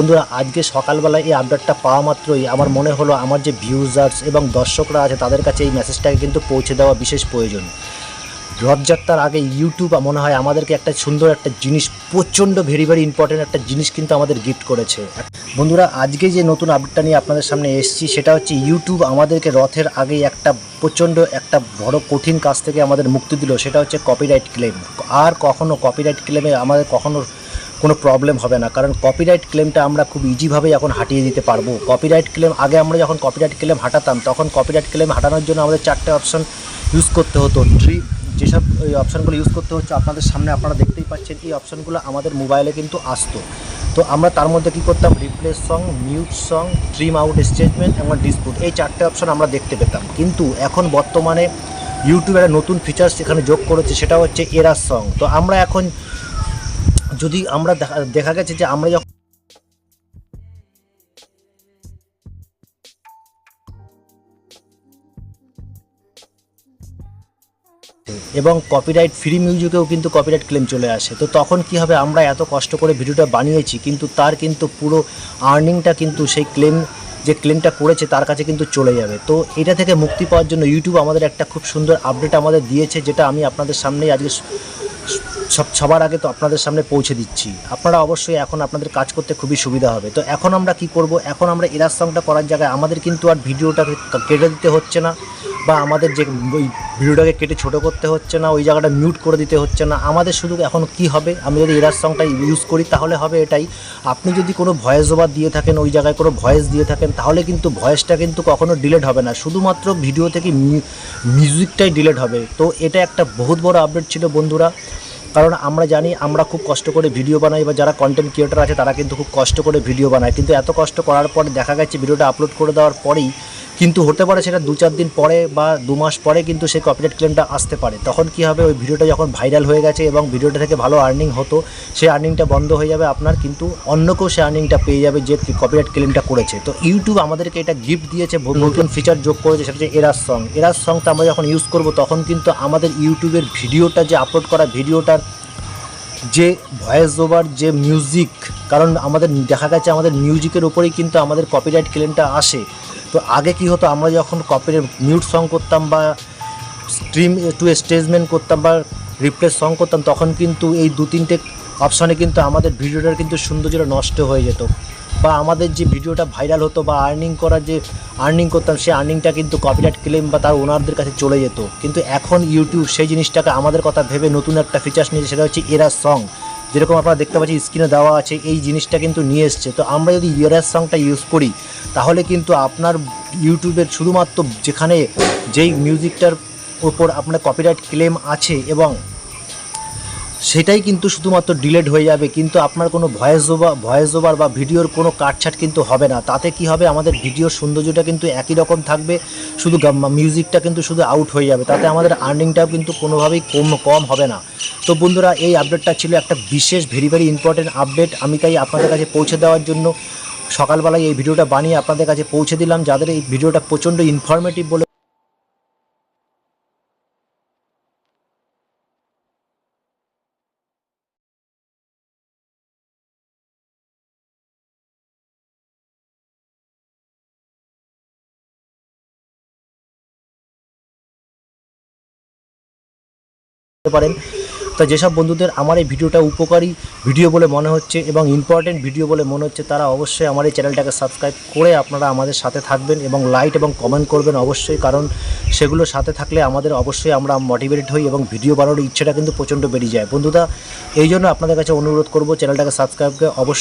বন্ধুরা, আজকে সকালবেলায় এই আপডেটটা পাওয়া মাত্রই আমার মনে হলো আমার যে ভিউজার্স এবং দর্শকরা আছে তাদের কাছে এই মেসেজটাকে কিন্তু পৌঁছে দেওয়া বিশেষ প্রয়োজন। রথযাত্রার আগে ইউটিউব মনে হয় আমাদেরকে একটা সুন্দর একটা জিনিস, প্রচণ্ড ভেরি ভেরি ইম্পর্টেন্ট একটা জিনিস কিন্তু আমাদের গিফট করেছে। বন্ধুরা, আজকে যে নতুন আপডেটটা নিয়ে আপনাদের সামনে এসেছি, সেটা হচ্ছে ইউটিউব আমাদেরকে রথের আগে একটা প্রচণ্ড একটা বড় কঠিন কাজ থেকে আমাদের মুক্তি দিল, সেটা হচ্ছে কপিরাইট ক্লেম আর কখনো কপিরাইট ক্লেমে আমাদের কখনো কোনো প্রবলেম হবে না। কারণ কপিরাইট ক্লেমটা আমরা খুব ইজিভাবেই এখন হাঁটিয়ে দিতে পারব। কপিরাইট ক্লেম আগে আমরা যখন কপিরাইট ক্লেম হাঁটাতাম, তখন কপিরাইট ক্লেম হাঁটানোর জন্য আমাদের চারটে অপশন ইউজ করতে হতো। থ্রি যেসব এই অপশানগুলো ইউজ করতে হচ্ছে, আপনাদের সামনে আপনারা দেখতেই পাচ্ছেন, এই অপশানগুলো আমাদের মোবাইলে কিন্তু আসতো। তো আমরা তার মধ্যে কী করতাম? Replace song mute song trim out statement এবং ডিসপুট এই চারটে অপশন আমরা দেখতে পেতাম। কিন্তু এখন বর্তমানে ইউটিউবের একটা নতুন ফিচার্স এখানে যোগ করেছে, সেটা হচ্ছে এরার সং তো আমরা এখন যদি আমরা দেখা- দেখা গেছে যে আমরা যখন এবং কপিরাইট ফ্রি মিউজিকেও কিন্তু কপিরাইট ক্লেম চলে আসে। তো তখন কি হবে? আমরা এত কষ্ট করে ভিডিওটা বানিয়েছি, কিন্তু তার কিন্তু পুরো আর্নিংটা কিন্তু সেই ক্লেম যে ক্লেমটা করেছে তার কাছে কিন্তু চলে যাবে। তো এটা থেকে মুক্তি পাওয়ার জন্য ইউটিউব আমাদের একটা খুব সুন্দর আপডেট আমাদের দিয়েছে, যেটা আমি আপনাদের সামনেই আজকে সব সবার আগে তো আপনাদের সামনে পৌঁছে দিচ্ছি। আপনারা অবশ্যই এখন আপনাদের কাজ করতে খুবই সুবিধা হবে। তো এখন আমরা কি করব? এখন আমরা এরার সংটা করার জায়গায় আমাদের কিন্তু আর ভিডিওটাকে কেটে দিতে হচ্ছে না বা আমাদের যে ওই ভিডিওটাকে কেটে ছোট করতে হচ্ছে না, ওই জায়গাটা মিউট করে দিতে হচ্ছে না। আমাদের শুধু এখন কি হবে? আমি যদি এরার সংটা ইউজ করি, তাহলে হবে এটাই। আপনি যদি কোনো ভয়েস ওভার দিয়ে থাকেন, ওই জায়গায় কোনো ভয়েস দিয়ে থাকেন, তাহলে কিন্তু ভয়েসটা কিন্তু কখনো ডিলেট হবে না। শুধুমাত্র ভিডিও থেকে মিউজিকটাই ডিলেট হবে। তো এটা একটা বহুত বড় আপডেট ছিল বন্ধুরা। কারণ আমরা জানি আমরা খুব কষ্ট করে ভিডিও বানাই বা যারা কন্টেন্ট ক্রিয়েটার আছে তারা কিন্তু খুব কষ্ট করে ভিডিও বানায়। কিন্তু এত কষ্ট করার পর দেখা গেছে ভিডিওটা আপলোড করে দেওয়ার পরেই কিন্তু হতে পারে সেটা দু চার দিন পরে বা দু মাস পরে কিন্তু সেই কপিরাইট ক্লেমটা আসতে পারে। তখন কি হবে? ওই ভিডিওটা যখন ভাইরাল হয়ে গেছে এবং ভিডিওটা থেকে ভালো আর্নিং হতো সেই আর্নিংটা বন্ধ হয়ে যাবে আপনার কিন্তু অন্য কেউ সেই আর্নিংটা পেয়ে যাবে যে কপিরাইট ক্লেমটা করেছে। তো ইউটিউব আমাদেরকে এটা গিফট দিয়েছে নতুন ফিচার যোগ করেছে সেটা হচ্ছে এরার সং এরার সংটা আমরা যখন ইউজ করব তখন কিন্তু আমাদের ইউটিউবের ভিডিওটা যে আপলোড করা ভিডিওটার যে ভয়েস ওভার যে মিউজিক কারণ আমাদের দেখা গেছে আমাদের মিউজিকের উপরেই কিন্তু আমাদের কপিরাইট ক্লেমটা আসে। তো আগে কি হতো, আমরা যখন কপি মিউট সং করতাম বা স্ট্রিম টু স্টেজমেন্ট করতাম বা রিপ্লেস সং করতাম, তখন কিন্তু এই দু তিনটে অপশানে কিন্তু আমাদের ভিডিওটার কিন্তু সৌন্দর্যটা নষ্ট হয়ে যেত। বা আমাদের যে ভিডিওটা ভাইরাল হতো বা আর্নিং করার যে আর্নিং করতাম সেই আর্নিংটা কিন্তু কপিরাইট ক্লেম বা তার ওনারদের কাছে চলে যেত। কিন্তু এখন ইউটিউব সেই জিনিসটাকে আমাদের কথা ভেবে নতুন একটা ফিচার্স নিয়েছে, সেটা হচ্ছে এরা সং যেরকম আপনারা দেখতে পাচ্ছি স্ক্রিনে দেওয়া আছে, এই জিনিসটা কিন্তু নিয়ে এসছে। তো আমরা যদি ইয়ারাস সংটা ইউজ করি, তাহলে কিন্তু আপনার ইউটিউবের শুধুমাত্র যেখানে যেই মিউজিকটার ওপর আপনার কপিরাইট ক্লেম আছে এবং সেটাই কিন্তু শুধুমাত্র ডিলেট হয়ে যাবে, কিন্তু আপনার কোনো ভয়েস ওভার ভয়েস ওভার বা ভিডিওর কোনো কাটছাট কিন্তু হবে না। তাতে কি হবে? আমাদের ভিডিওর সৌন্দর্যটা কিন্তু একই রকম থাকবে, শুধু মিউজিকটা কিন্তু শুধু আউট হয়ে যাবে। তাতে আমাদের আর্নিংটাও কিন্তু কোনোভাবেই কম কম হবে না। তো বন্ধুরা, এই আপডেটটা ছিল একটা বিশেষ ভেরি ভেরি ইম্পর্টেন্ট আপডেট আমি তাই আপনাদের কাছে পৌঁছে দেওয়ার জন্য সকালবেলায় এই ভিডিওটা বানিয়ে আপনাদের কাছে পৌঁছে দিলাম। যাদের এই ভিডিওটা প্রচণ্ড ইনফরমেটিভ বলে করতে পারেন। তো যেসব বন্ধুদের আমার এই ভিডিওটা উপকারী ভিডিও বলে মনে হচ্ছে এবং ইম্পর্টেন্ট ভিডিও বলে মনে হচ্ছে, তারা অবশ্যই আমার এই চ্যানেলটাকে সাবস্ক্রাইব করে আপনারা আমাদের সাথে থাকবেন এবং লাইট এবং কমেন্ট করবেন অবশ্যই, কারণ সেগুলো সাথে থাকলে আমাদের অবশ্যই আমরা মোটিভেটেড হই এবং ভিডিও বানানোর ইচ্ছেটা কিন্তু প্রচণ্ড বেড়ে যায়। বন্ধুরা, এই জন্য আপনাদের কাছে অনুরোধ করব চ্যানেলটাকে সাবস্ক্রাইব করে অবশ্যই